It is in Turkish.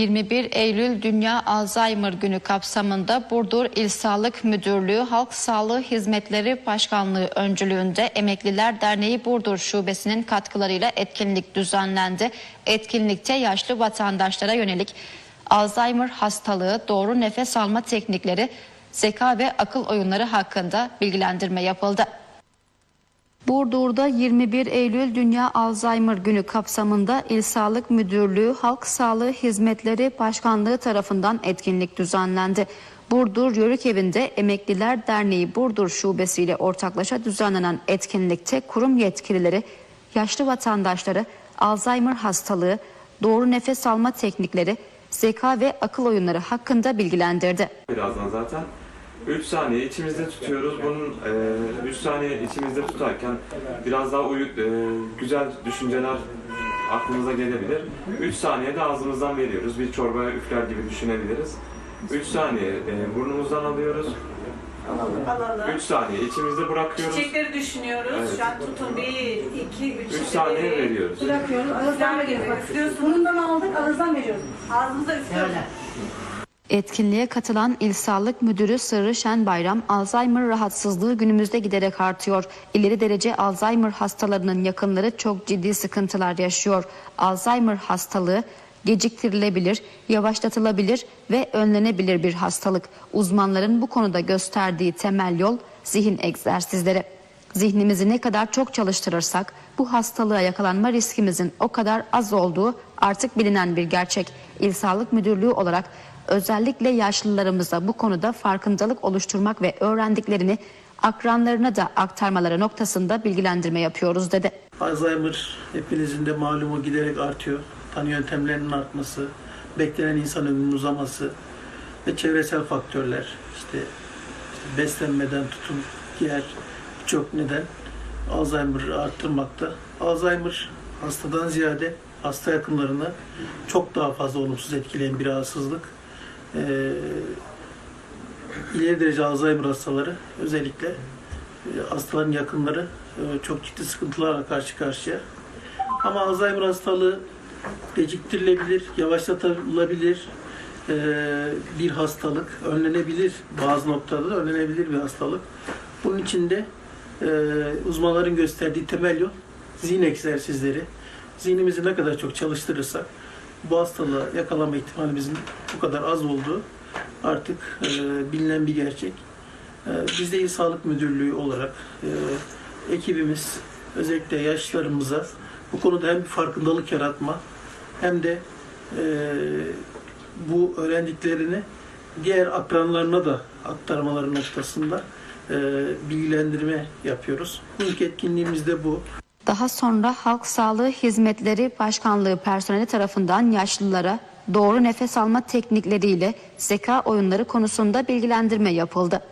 21 Eylül Dünya Alzheimer Günü kapsamında Burdur İl Sağlık Müdürlüğü Halk Sağlığı Hizmetleri Başkanlığı öncülüğünde Emekliler Derneği Burdur Şubesi'nin katkılarıyla etkinlik düzenlendi. Etkinlikte yaşlı vatandaşlara yönelik Alzheimer hastalığı, doğru nefes alma teknikleri, zeka ve akıl oyunları hakkında bilgilendirme yapıldı. Burdur'da 21 Eylül Dünya Alzheimer Günü kapsamında İl Sağlık Müdürlüğü Halk Sağlığı Hizmetleri Başkanlığı tarafından etkinlik düzenlendi. Burdur Yörük Evi'nde Emekliler Derneği Burdur Şubesi ile ortaklaşa düzenlenen etkinlikte kurum yetkilileri yaşlı vatandaşları Alzheimer hastalığı, doğru nefes alma teknikleri, zeka ve akıl oyunları hakkında bilgilendirdi. Birazdan zaten 3 saniye içimizde tutuyoruz. Bunun 3 saniye içimizde tutarken biraz daha uyu, e, güzel düşünceler aklımıza gelebilir. 3 saniyede ağzımızdan veriyoruz. Bir çorbaya üfler gibi düşünebiliriz. 3 saniye e, burnumuzdan alıyoruz. Alalım. 3 saniye içimizde bırakıyoruz. Çiçekleri düşünüyoruz. Evet. Şu an tutun. Bir, iki, üç. 3 saniye veriyoruz. Bırakıyoruz. Ağızdan veriyoruz. Bak. Burnundan aldık, ağızdan veriyoruz. Ağzınıza üflüyoruz. Etkinliğe katılan İl Sağlık Müdürü Sırrı Şen Bayram, Alzheimer rahatsızlığı günümüzde giderek artıyor. İleri derece Alzheimer hastalarının yakınları çok ciddi sıkıntılar yaşıyor. Alzheimer hastalığı geciktirilebilir, yavaşlatılabilir ve önlenebilir bir hastalık. Uzmanların bu konuda gösterdiği temel yol zihin egzersizleri. Zihnimizi ne kadar çok çalıştırırsak bu hastalığa yakalanma riskimizin o kadar az olduğu artık bilinen bir gerçek. İl Sağlık Müdürlüğü olarak özellikle yaşlılarımıza bu konuda farkındalık oluşturmak ve öğrendiklerini akranlarına da aktarmaları noktasında bilgilendirme yapıyoruz dedi. Alzheimer hepinizin de malumu giderek artıyor. Tanı yöntemlerinin artması, beklenen insan ömrünün uzaması ve çevresel faktörler işte, işte beslenmeden tutun diğer birçok neden Alzheimer'ı arttırmakta. Alzheimer hastadan ziyade hasta yakınlarını çok daha fazla olumsuz etkileyen bir rahatsızlık. Ee, ileri derece Alzheimer hastaları özellikle e, hastaların yakınları e, çok ciddi sıkıntılarla karşı karşıya. Ama Alzheimer hastalığı geciktirilebilir, yavaşlatılabilir e, bir hastalık, önlenebilir bazı noktada da önlenebilir bir hastalık. Bunun için de e, uzmanların gösterdiği temel yol zihin egzersizleri. Zihnimizi ne kadar çok çalıştırırsak bu hastalığa yakalama ihtimalimizin bu kadar az olduğu artık e, bilinen bir gerçek. E, biz de İl Sağlık Müdürlüğü olarak e, ekibimiz özellikle yaşlılarımıza bu konuda hem bir farkındalık yaratma hem de e, bu öğrendiklerini diğer akranlarına da aktarmaları noktasında e, bilgilendirme yapıyoruz. İlk etkinliğimiz de bu. Daha sonra Halk Sağlığı Hizmetleri Başkanlığı personeli tarafından yaşlılara doğru nefes alma teknikleriyle zeka oyunları konusunda bilgilendirme yapıldı.